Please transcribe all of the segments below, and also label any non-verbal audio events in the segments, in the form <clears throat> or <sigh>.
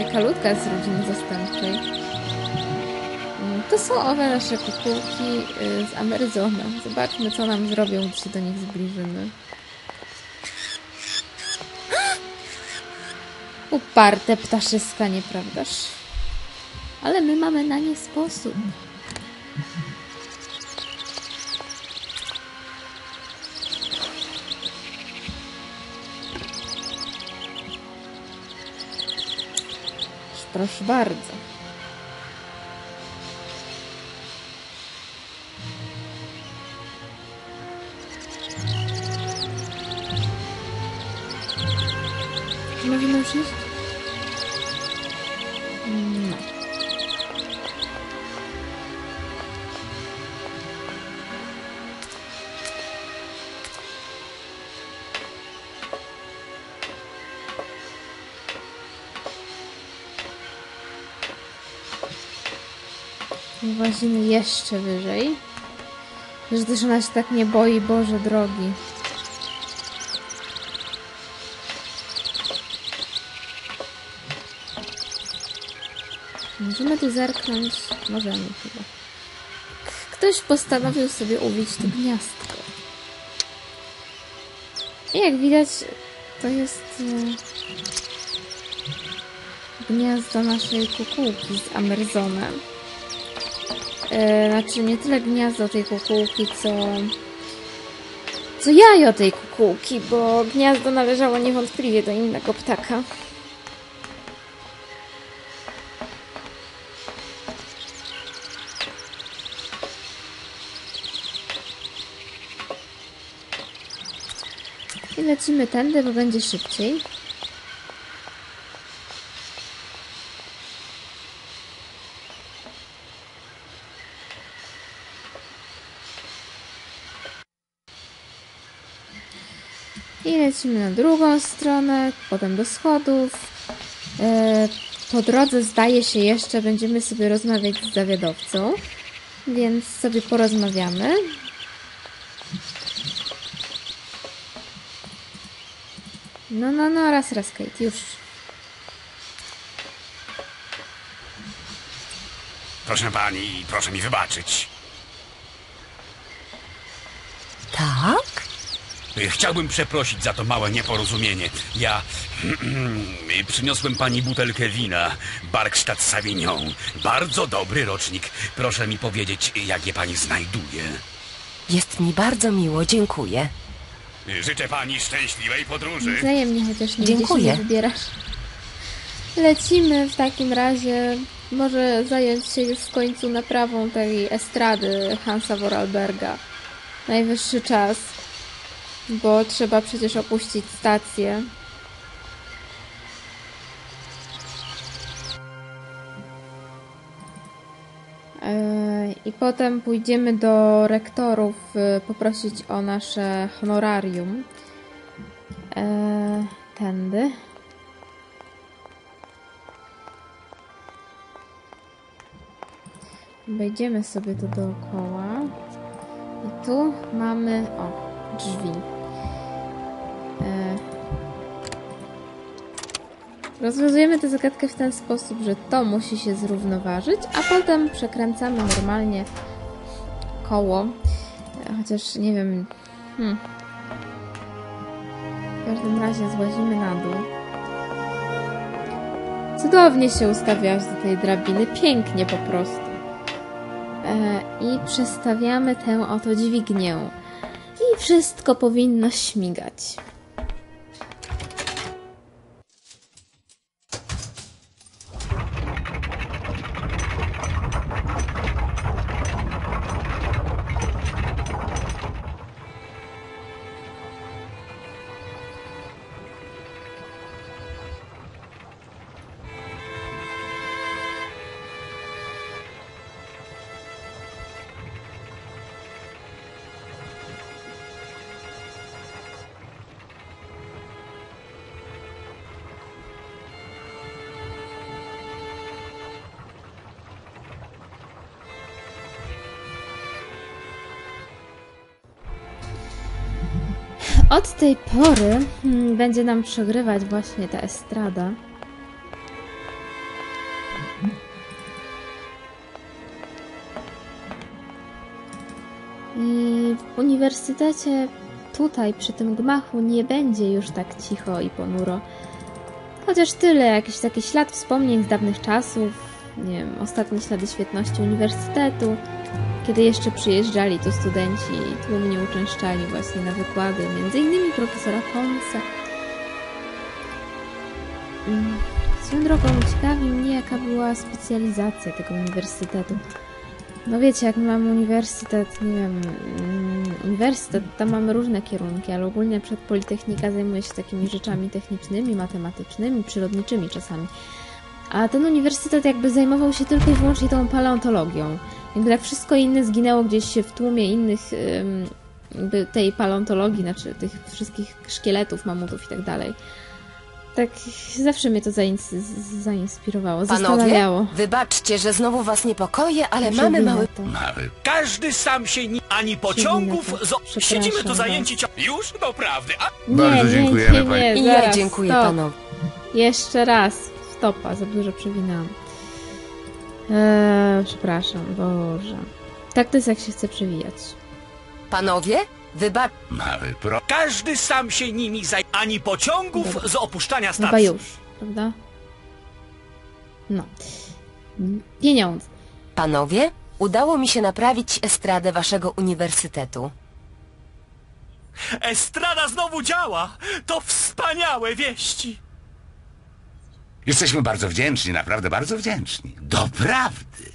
Jaka ludka z rodziny zastępczej. Mm, To są owe nasze kukułki y, z Ameryzona. Zobaczmy, co nam zrobią, gdy się do nich zbliżymy. Uparte ptaszyska, nieprawdaż? Ale my mamy na nie sposób. Bardzo. Możemy już iść? Włazimy jeszcze wyżej. Że też ona się tak nie boi, Boże drogi. Możemy tu zerknąć? Możemy chyba. Ktoś postanowił sobie ubić tu gniazdko. I jak widać, to jest e, gniazdo naszej kukułki z Amerzonem. E, znaczy nie tyle gniazdo tej kukułki, co co jajo tej kukułki, bo gniazdo należało niewątpliwie do innego ptaka. I lecimy tędy, bo będzie szybciej. I lecimy na drugą stronę, potem do schodów. E, Po drodze zdaje się jeszcze będziemy sobie rozmawiać z zawiadowcą, więc sobie porozmawiamy. No, no, no, raz, raz, Kate, już. Proszę pani, proszę mi wybaczyć. Tak? Chciałbym przeprosić za to małe nieporozumienie. Ja <clears throat> przyniosłem pani butelkę wina, Barkstadt Savignon. Bardzo dobry rocznik. Proszę mi powiedzieć, jak je pani znajduje. Jest mi bardzo miło, dziękuję. Życzę pani szczęśliwej podróży. Wzajemnie, chociaż nie Dziękuję. się nie wybierasz. Lecimy w takim razie. Może zająć się już w końcu naprawą tej estrady Hansa Vorarlberga. Najwyższy czas, bo trzeba przecież opuścić stację. Eee, I potem pójdziemy do rektorów y, poprosić o nasze honorarium. Eee, tędy. Wejdziemy sobie tu dookoła. I tu mamy, o, drzwi. Eee, Rozwiązujemy tę zagadkę w ten sposób, że to musi się zrównoważyć, a potem przekręcamy normalnie koło. E, Chociaż nie wiem. Hmm. W każdym razie złazimy na dół. Cudownie się ustawiałaś do tej drabiny, pięknie po prostu. E, I przestawiamy tę oto dźwignię. I wszystko powinno śmigać. Od tej pory hmm, będzie nam przegrywać właśnie ta estrada. I w uniwersytecie tutaj, przy tym gmachu, nie będzie już tak cicho i ponuro. Chociaż tyle, jakiś taki ślad wspomnień z dawnych czasów, nie wiem, ostatnie ślady świetności uniwersytetu, kiedy jeszcze przyjeżdżali tu studenci i tłumnie uczęszczali właśnie na wykłady, między innymi profesora Holmesa. Mm, Swoją drogą ciekawi mnie, jaka była specjalizacja tego uniwersytetu. No wiecie, jak my mamy uniwersytet, nie wiem, mm, uniwersytet, tam mamy różne kierunki, ale ogólnie na przykład Politechnika zajmuje się takimi rzeczami technicznymi, matematycznymi, przyrodniczymi czasami. A ten uniwersytet jakby zajmował się tylko i wyłącznie tą paleontologią. Jakby tak wszystko inne zginęło gdzieś się w tłumie innych tej paleontologii, znaczy tych wszystkich szkieletów, mamutów i tak dalej. Tak zawsze mnie to zains- z- zainspirowało, Panowie, zastanawiało. wybaczcie, że znowu was niepokoję, ale mamy mały... to. Mały. Każdy sam się ni... ani pociągów... Przepraszam Siedzimy tu was. zajęci... cio- Już? Doprawdy. A Bardzo dziękujemy nie, nie, pani. nie, I ja dziękuję stop. panowie. Jeszcze raz. Stopa, za dużo przewinęłam. Eee, przepraszam, Boże. Tak to jest, jak się chce przewijać. Panowie, wybacz... Mały, pro... każdy sam się nimi zaj... ani pociągów Dobra. z opuszczania Chyba stacji. już, prawda? No. Pieniądze. Panowie, udało mi się naprawić estradę waszego uniwersytetu. Estrada znowu działa! To wspaniałe wieści! Jesteśmy bardzo wdzięczni, naprawdę bardzo wdzięczni. Doprawdy.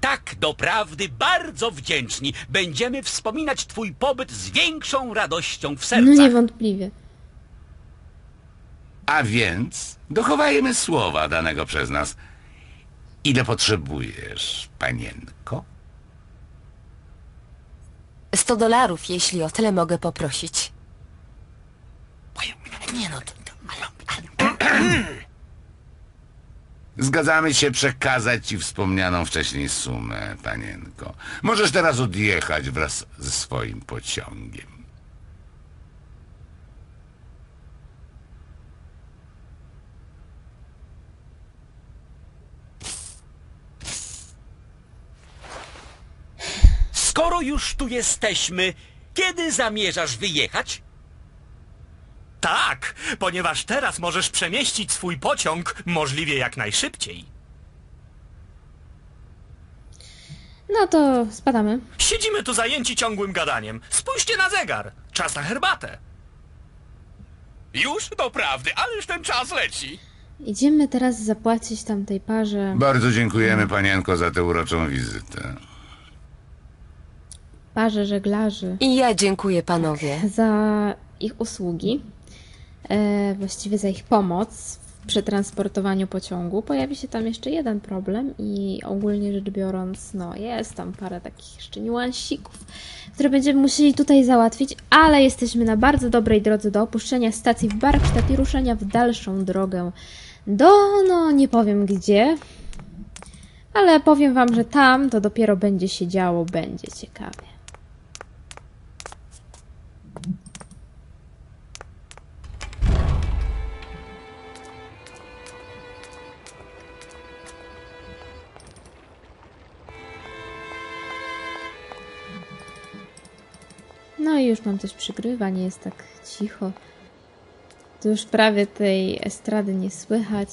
Tak, doprawdy, bardzo wdzięczni. Będziemy wspominać twój pobyt z większą radością w No sercach. niewątpliwie. A więc dochowajmy słowa danego przez nas. Ile potrzebujesz, panienko? 100 dolarów, jeśli o tyle mogę poprosić. Nie no, to, Zgadzamy się przekazać ci wspomnianą wcześniej sumę, panienko. Możesz teraz odjechać wraz ze swoim pociągiem. Skoro już tu jesteśmy, kiedy zamierzasz wyjechać? Tak, ponieważ teraz możesz przemieścić swój pociąg możliwie jak najszybciej. No to spadamy. Siedzimy tu zajęci ciągłym gadaniem. Spójrzcie na zegar. Czas na herbatę. Już? Doprawdy, ależ ten czas leci. Idziemy teraz zapłacić tamtej parze. Bardzo dziękujemy, panienko, za tę uroczą wizytę. parze żeglarzy. I ja dziękuję panowie. za ich usługi, właściwie za ich pomoc w przetransportowaniu pociągu. Pojawi się tam jeszcze jeden problem i ogólnie rzecz biorąc, no jest tam parę takich jeszcze niuansików, które będziemy musieli tutaj załatwić, ale jesteśmy na bardzo dobrej drodze do opuszczenia stacji w Barkstadt i ruszenia w dalszą drogę do, no nie powiem gdzie, ale powiem Wam, że tam to dopiero będzie się działo, będzie ciekawie. No i już mam coś przygrywa, nie jest tak cicho. Tu już prawie tej estrady nie słychać.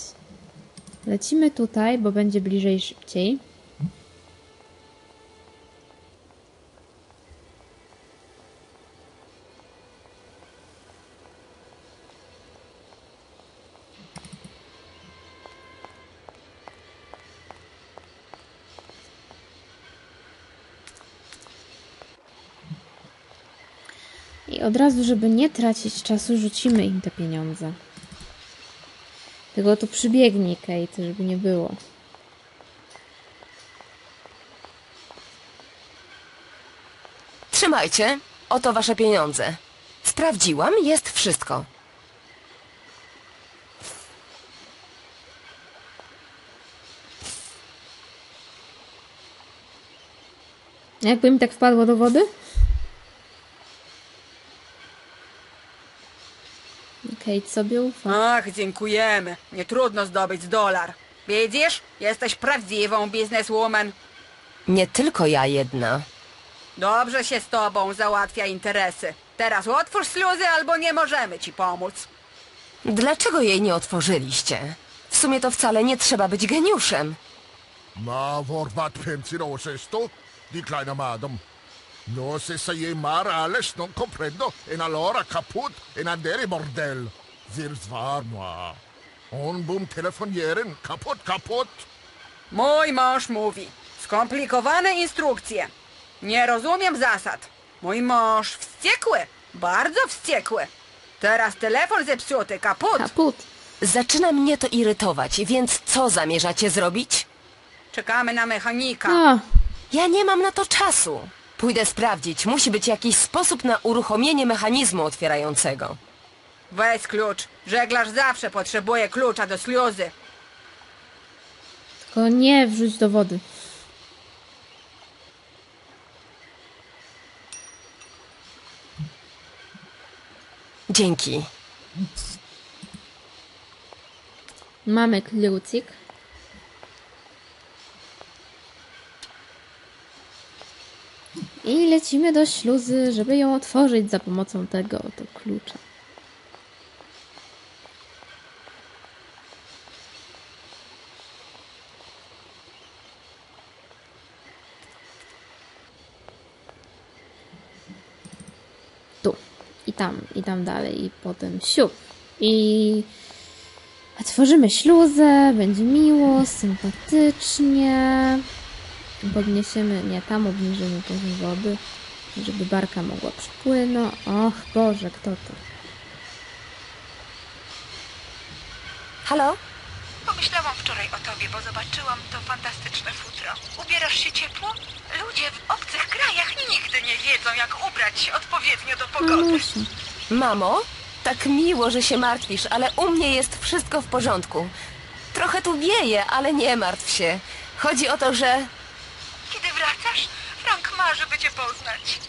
Lecimy tutaj, bo będzie bliżej szybciej. Od razu, żeby nie tracić czasu, rzucimy im te pieniądze. Tylko tu przybiegnij, Kate, żeby nie było. Trzymajcie, oto wasze pieniądze. Sprawdziłam, jest wszystko. Jakby mi tak wpadło do wody? Kate sobie ufa. Ach, dziękujemy. Nie trudno zdobyć dolar. Widzisz? Jesteś prawdziwą bizneswoman. Nie tylko ja jedna. Dobrze się z tobą załatwia interesy. Teraz otwórz śluzy, albo nie możemy ci pomóc. Dlaczego jej nie otworzyliście? W sumie to wcale nie trzeba być geniuszem. Voor wat pensiero esto? Di kleine madam. No se maar alles non comprendo en allora kaput en andere bordel. Wirs war moi. On boom telefonieren, kaput, kaput. Mój mąż mówi. Skomplikowane instrukcje. Nie rozumiem zasad. Mój mąż wściekły. Bardzo wściekły. Teraz telefon zepsuty, kaput. Kaput. Zaczyna mnie to irytować, więc co zamierzacie zrobić? Czekamy na mechanika. Ja nie mam na to czasu. Pójdę sprawdzić. Musi być jakiś sposób na uruchomienie mechanizmu otwierającego. Weź klucz. Żeglarz zawsze potrzebuje klucza do śluzy. tylko nie wrzuć do wody. Dzięki. Mamy klucik. I lecimy do śluzy, żeby ją otworzyć za pomocą tego oto klucza. Tu. I tam, i tam dalej, i potem siup. I Otworzymy śluzę, będzie miło, sympatycznie. Podniesiemy, nie, tam obniżymy poziom wody, żeby barka mogła przypłynąć. Och Boże, kto to? Halo? Pomyślałam wczoraj o tobie, bo zobaczyłam to fantastyczne futro. Ubierasz się ciepło? Ludzie w obcych krajach nigdy nie wiedzą, jak ubrać się odpowiednio do No pogody. muszę. Mamo? Tak miło, że się martwisz, ale u mnie jest wszystko w porządku. Trochę tu wieje, ale nie martw się. Chodzi o to, że... Kiedy wracasz, Frank marzy, by cię poznać.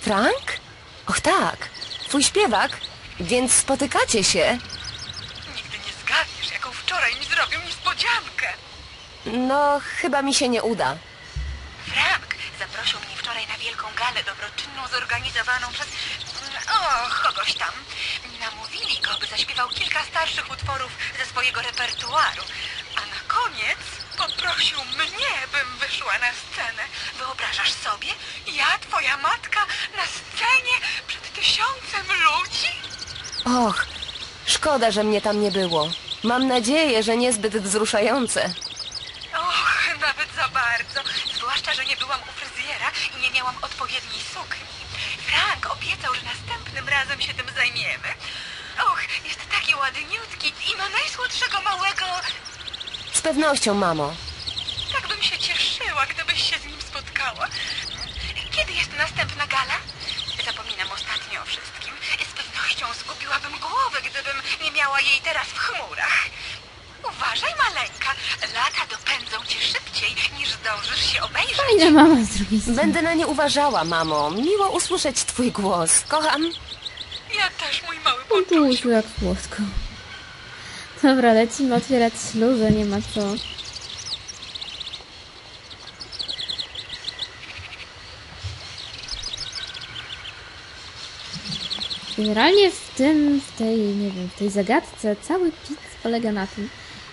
Frank? Och tak, twój śpiewak. Więc spotykacie się? Nigdy nie zgadniesz, jaką wczoraj mi zrobił niespodziankę. No, chyba mi się nie uda. Frank zaprosił mnie wczoraj na wielką galę dobroczynną zorganizowaną przez... O, kogoś tam. Namówili go, by zaśpiewał kilka starszych utworów ze swojego repertuaru. A na koniec poprosił mnie, bym wyszła na scenę. Wyobrażasz sobie? Ja, twoja matka, na scenie przed tysiącem ludzi? Och, szkoda, że mnie tam nie było. Mam nadzieję, że niezbyt wzruszające. Och, nawet za bardzo. Zwłaszcza, że nie byłam u fryzjera i nie miałam odpowiedniej sukni. Frank obiecał, że następnym razem się tym zajmiemy. Och, jest taki ładniutki i ma najsłodszego małego... Z pewnością, mamo. Tak bym się cieszyła, gdybyś się z nim spotkała. Kiedy jest następna gala? Zapominam ostatnio o wszystkim. Z pewnością zgubiłabym głowę, gdybym nie miała jej teraz w chmurach. Uważaj, maleńka. Lata dopędzą cię szybciej, niż zdążysz się obejrzeć. Fajna mama z drugiej strony. Będę na nie uważała, mamo. Miło usłyszeć twój głos. Kocham. Ja też, mój mały Tu ponczusiu. jak słodko. Dobra, lecimy otwierać śluzę, nie ma co. Generalnie w tym, w tej, nie wiem, w tej zagadce cały pic polega na tym,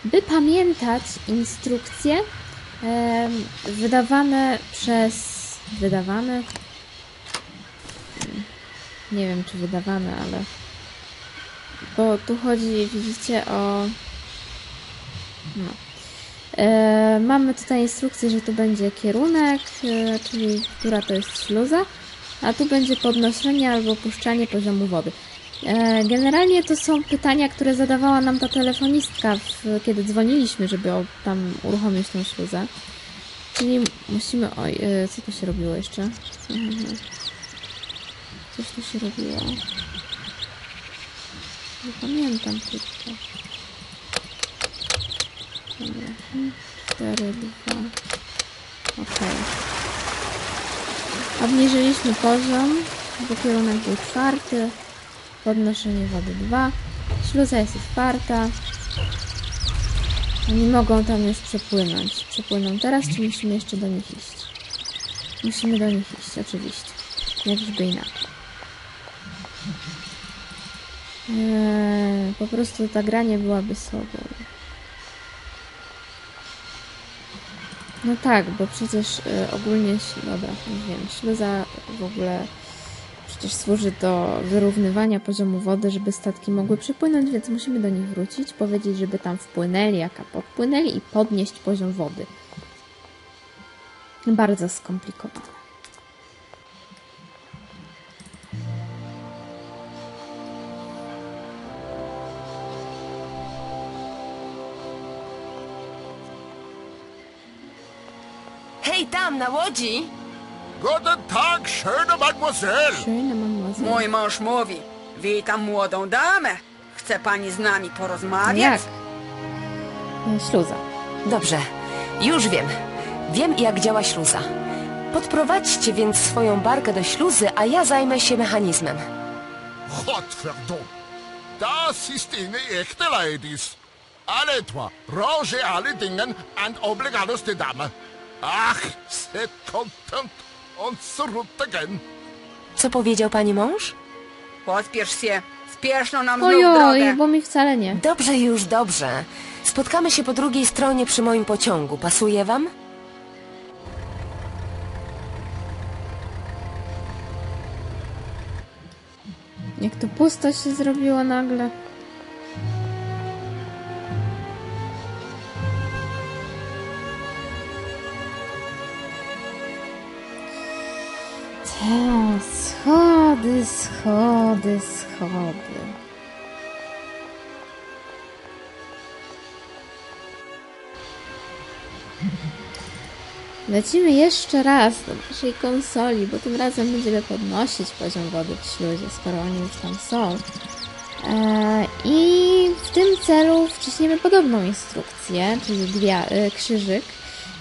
by pamiętać instrukcje em, wydawane przez... wydawane? Nie wiem, czy wydawane, ale... Bo tu chodzi, widzicie, o... No. E, mamy tutaj instrukcję, że tu będzie kierunek, e, czyli która to jest śluza, a tu będzie podnoszenie albo opuszczanie poziomu wody. E, generalnie to są pytania, które zadawała nam ta telefonistka, w, kiedy dzwoniliśmy, żeby o, tam uruchomić tą śluzę. Czyli musimy... Oj, e, co tu się robiło jeszcze? Mhm. Coś tu się robiło. Nie pamiętam tylko. Dobra. hmm, Cztery, dwa. Okej. Obniżyliśmy poziom, bo kierunek był czwarty. Podnoszenie wody 2. Śluza jest otwarta. Oni mogą tam już przepłynąć. Przepłyną teraz, czy musimy jeszcze do nich iść? Musimy do nich iść, oczywiście. Jakżby inaczej. Eee, po prostu ta gra nie byłaby sobą. No tak, bo przecież e, ogólnie, dobra, nie wiem, śluza w ogóle przecież służy do wyrównywania poziomu wody, żeby statki mogły przypłynąć, więc musimy do nich wrócić, powiedzieć, żeby tam wpłynęli, jaka podpłynęli i podnieść poziom wody. Bardzo skomplikowane. Tam, na łodzi! Guten Tag, schöne Mademoiselle. Schöne mademoiselle. Mój mąż mówi, witam młodą damę. Chce pani z nami No porozmawiać? jak? E, Śluza. Dobrze, już wiem. Wiem, jak działa śluza. Podprowadźcie więc swoją barkę do śluzy, a ja zajmę się mechanizmem. Gottverdom. Das ist eine echte Ladies. Alle etwa, range alle Dingen and obligados de Dame. Ach, set content zurück again. Co powiedział pani mąż? Pospiesz się, spieszno nam znów Ojoj, drogę. bo mi wcale nie. Dobrze, już dobrze. Spotkamy się po drugiej stronie przy moim pociągu. Pasuje wam? Jak to pusto się zrobiło nagle. Schody, schody. Lecimy jeszcze raz do naszej konsoli, bo tym razem będziemy podnosić poziom wody w śluzie, skoro oni już tam są. E, I w tym celu wciśniemy podobną instrukcję, czyli dwie, e, krzyżyk.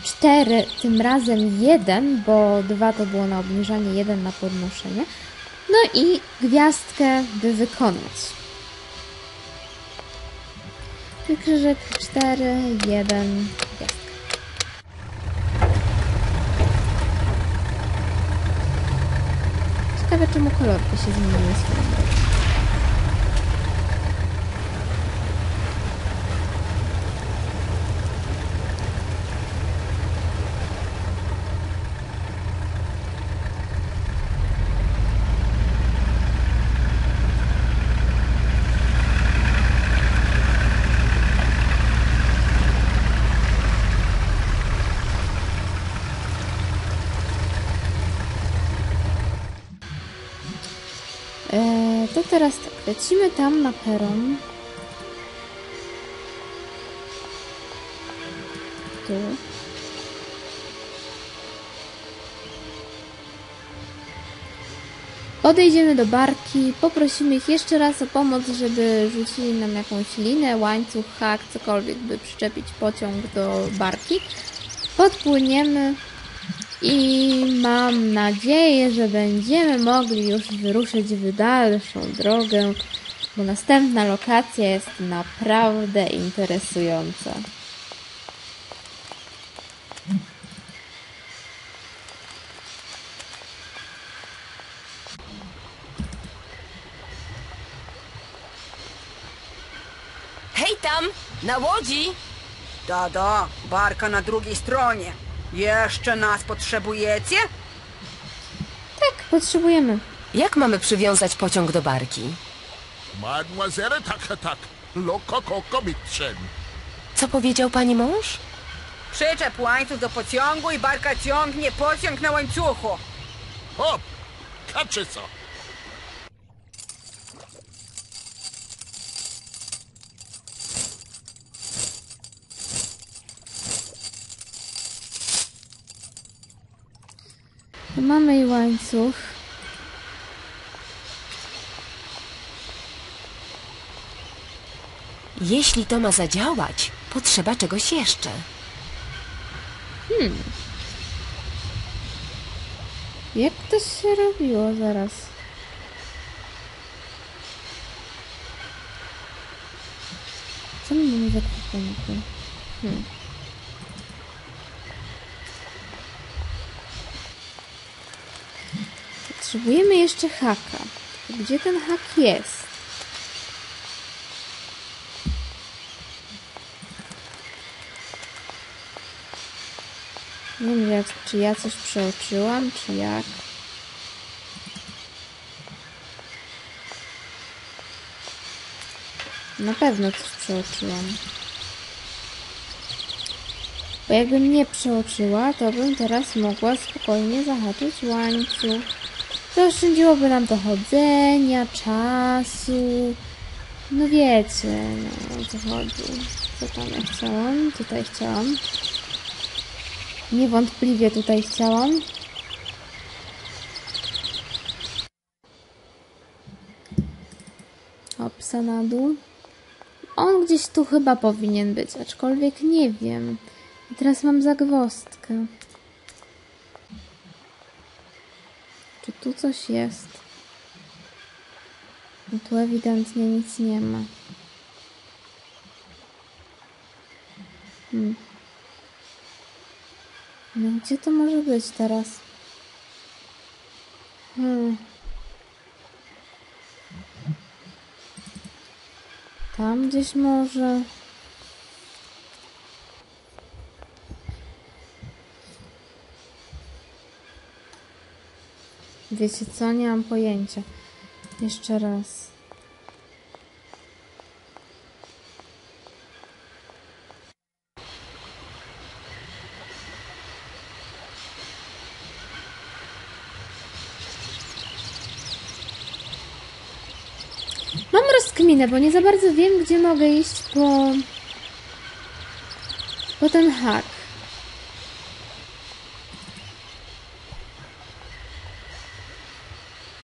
Cztery, tym razem jeden, bo dwa to było na obniżanie, jeden na podnoszenie. No i gwiazdkę, by wykonać. Krzyżyk, cztery, jeden, gwiazdka. Ciekawe czemu kolorki się zmieniły swoją drogą. E, to teraz tak, lecimy tam na peron. Tu. Podejdziemy do barki, poprosimy ich jeszcze raz o pomoc, żeby rzucili nam jakąś linę, łańcuch, hak, cokolwiek, by przyczepić pociąg do barki. Podpłyniemy i mam nadzieję, że będziemy mogli już wyruszyć w dalszą drogę, bo następna lokacja jest naprawdę interesująca. Hej tam, na łodzi! Da, da, barka na drugiej stronie. Jeszcze nas potrzebujecie? Tak, potrzebujemy. Jak mamy przywiązać pociąg do barki? Mademoiselle tak, tak. Locker koko mitchen. Co powiedział pani mąż? Przyczep łańcuch do pociągu i barka ciągnie pociąg na łańcuchu. Hop, kaczyca. Mamy i łańcuch. Jeśli to ma zadziałać, potrzeba czegoś jeszcze. Jak to się robiło zaraz? Co my mamy ekwipunku? Hmm. Potrzebujemy jeszcze haka. Gdzie ten hak jest? Nie wiem, jak, czy ja coś przeoczyłam, czy jak. Na pewno coś przeoczyłam. Bo jakbym nie przeoczyła, to bym teraz mogła spokojnie zahaczyć łańcuch. To oszczędziłoby nam to chodzenia, czasu. No wiecie, no o co chodzi. Co tam ja chciałam? Tutaj chciałam. Niewątpliwie tutaj chciałam. Opsa na dół. On gdzieś tu chyba powinien być, aczkolwiek nie wiem. I teraz mam zagwozdkę. Tu coś jest? No tu ewidentnie nic nie ma. Hmm. No gdzie to może być teraz? Hmm. Tam gdzieś może. Wiecie co? Nie mam pojęcia. Jeszcze raz. Mam rozkminę, bo nie za bardzo wiem, gdzie mogę iść po... po ten hak.